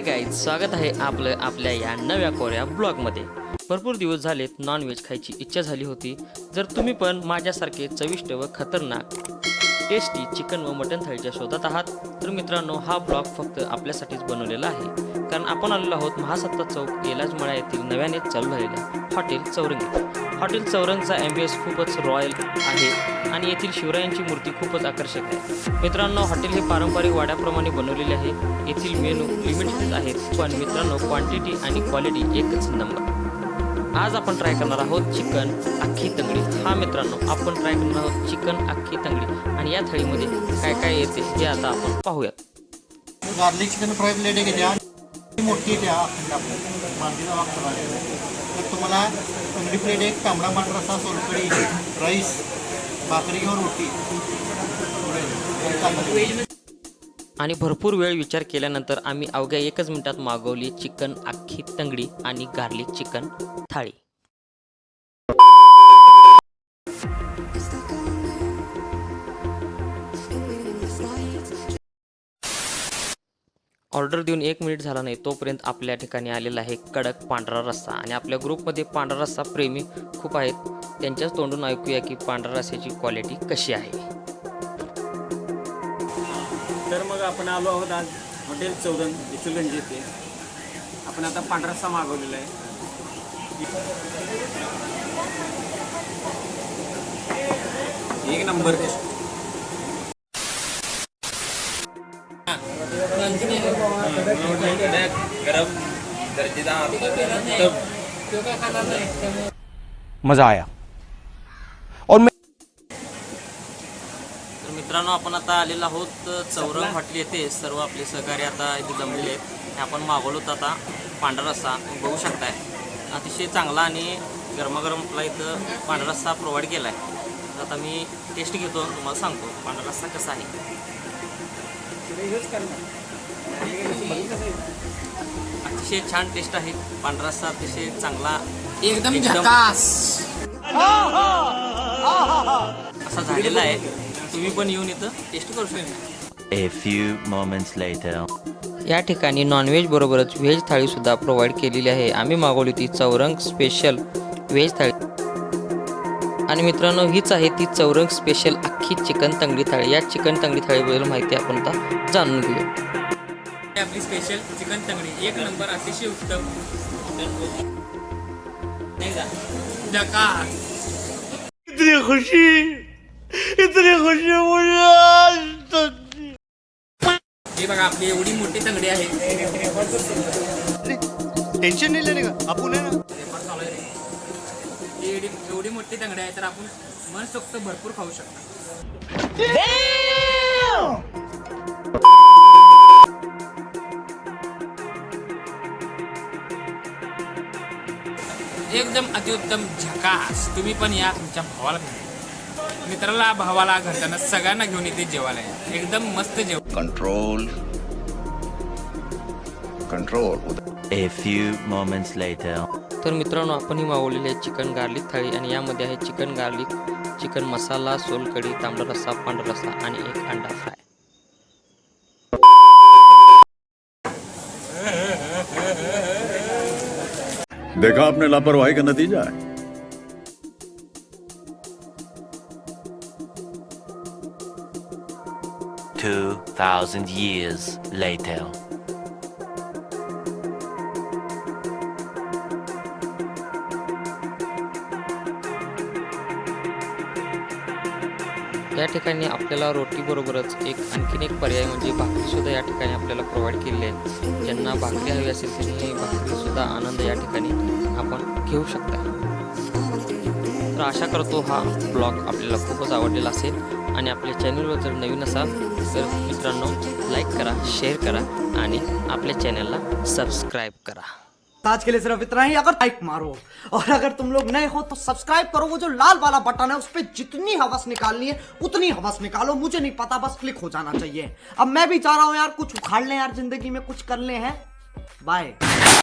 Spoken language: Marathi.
हाय गाईज स्वागत आहे आपलं आपल्या या नव्या कोऱ्या ब्लॉगमध्ये. भरपूर दिवस झालेत नॉनव्हेज खायची इच्छा झाली होती. जर तुम्ही पण माझ्यासारखे चविष्ट व खतरनाक टेस्टी चिकन व मटन थाळीच्या शोधात आहात. तर मित्रांनो हा ब्लॉग फक्त आपल्यासाठीच बनवलेला आहे. कारण आपण आलेलो आहोत महासत्ता चौक येलाजमळा येथील नव्याने चालू झालेल्या हॉटेल चौरंगी. हॉटेल चौरंगचा ॲम्बियन्स खूपच रॉयल आहे आणि येथील शिवरायांची मूर्ती खूपच आकर्षक आहे. मित्रांनो हॉटेल हे पारंपरिक वाड्याप्रमाणे बनवलेले आहे. येथील मेनू लिमिटेड आहेत पण मित्रांनो क्वांटिटी आणि क्वालिटी एकच नंबर आज आपण ट्राय करणार आहोत चिकन अख्खी तंगडी. हा मित्रांनो आपण ट्राय करणार आहोत चिकन अख्खी तंगडी. आणि या थाळीमध्ये काय काय येते हे आता आपण पाहूयात. गार्लिक चिकन फ्राय प्लेट आहे घ्या मोठी द्या मांडीला तर तुम्हाला तंगडी प्लेट एक तांबडा पांढरा रसा सोलकडी राईस भाकरी किंवा रोटी. आणि भरपूर वेळ विचार केल्यानंतर आम्ही अवघ्या एकच मिनिटात मागवली चिकन अख्खी तंगडी आणि गार्लिक चिकन थाळी. ऑर्डर देऊन एक मिनिट झाला नाही तोपर्यंत आपल्या ठिकाणी आलेला आहे कडक पांढरा रस्सा. आणि आपल्या ग्रुपमध्ये पांढरा रस्सा प्रेमी खूप आहेत. त्यांच्याच तोंडून ऐकूया की पांढरा रस्स्याची क्वालिटी कशी आहे. तर मग आपण आलो आहोत आज हॉटेल चौदन इचलगंजी येथे आपण आता पांढरा रस्सा मागवलेला आहे. एक नंबर गरम दर्जेदार मज़ा आया. और मैं मित्रांनो आपण आता आलेलो आहोत चौरंग हॉटेल येथे. सर्व आपले सहकारी आता इथे जमलेले आहेत. आणि आपण मागवलो होतं आता पांढरा रस्सा. बघू शकताय. अतिशय चांगला आणि गरमागरम आपला इथं पांढरा रस्सा प्रोव्हाइड केला आहे तर आता मी टेस्ट घेतो तुम्हाला सांगतो पांढरा रस्सा कसा आहे. अतिशय छान टेस्ट आहे. पांढरा रस्सा अतिशय चांगला एकदम झकास. असा झालेला आहे. तुम्ही पण येऊन इथं टेस्ट करू शकता. A few moments later. या ठिकाणी नॉनव्हेज बरोबरच व्हेज थाळी सुद्धा प्रोव्हाइड केलेली आहे. आम्ही मागवली ती चौरंग स्पेशल व्हेज थाळी. आणि मित्रांनो हीच आहे ती चौरंग स्पेशल अख्खी चिकन तंगडी थाळी. या चिकन तंगडी थाळीबद्दल माहिती आपण आता जाणून घेऊया. आपली स्पेशल चिकन तंगडी. एक नंबर अतिशय उत्तम. झकास हे बघा आपली एवढी मोठी तंगडी आहे. टेन्शन नाही का आपण आहे ना. रेकॉर्ड चालू आहे. रे. ही एवढी एवढी मोठी तंगडी आहे तर आपण मनसोक्त भरपूर खाऊ शकतो. एकदम अतिउत्तम झकास. तुम्ही पण या तुमच्या भावाला भेटा. मित्राला भावाला घरच्यांना सगळ्यांना घेऊन येते जेवायला. एकदम मस्त जेव control control A few moments later. तर मित्रांनो आपण ही मागवलेली आहे चिकन गार्लिक थाळी आणि यामध्ये आहे chicken garlic chicken masala solkadhi tambda rassa pandhra रस्सा आणि एक अंडा फ्राय देखा आपने लापरवाही का नतीजा है Two thousand years later. या ठिकाणी आपल्याला रोटी बरोबरच एक आणखीन एक पर्याय म्हणजे भाकरी सुद्धा या ठिकाणी आपल्याला प्रोव्हाइड केलेली आहे. ज्यांना भाकरी हवी असेल त्यांनी भाकरी सुद्धा आनंद या ठिकाणी आपण घेऊ शकता. तर आशा करतो हा ब्लॉग आपल्याला खूपच आवडलेला असेल. आणि आपल्या चॅनलवर जर नवीन असाल, तर मित्रांनो लाईक करा शेअर करा आणि आपल्या चॅनलला सबस्क्राईब करा. आज के लिए सिर्फ़ इतना ही। अगर लाइक मारो और अगर तुम लोग नए हो तो सब्सक्राइब करो। वो जो लाल वाला बटन है, उस पर जितनी हवस निकालनी है, उतनी हवस निकालो। मुझे नहीं पता, बस क्लिक हो जाना चाहिए। अब मैं भी चाह रहा हूँ यार, कुछ उखाड़ लें यार, ज़िंदगी में कुछ कर ले, हैं? बाय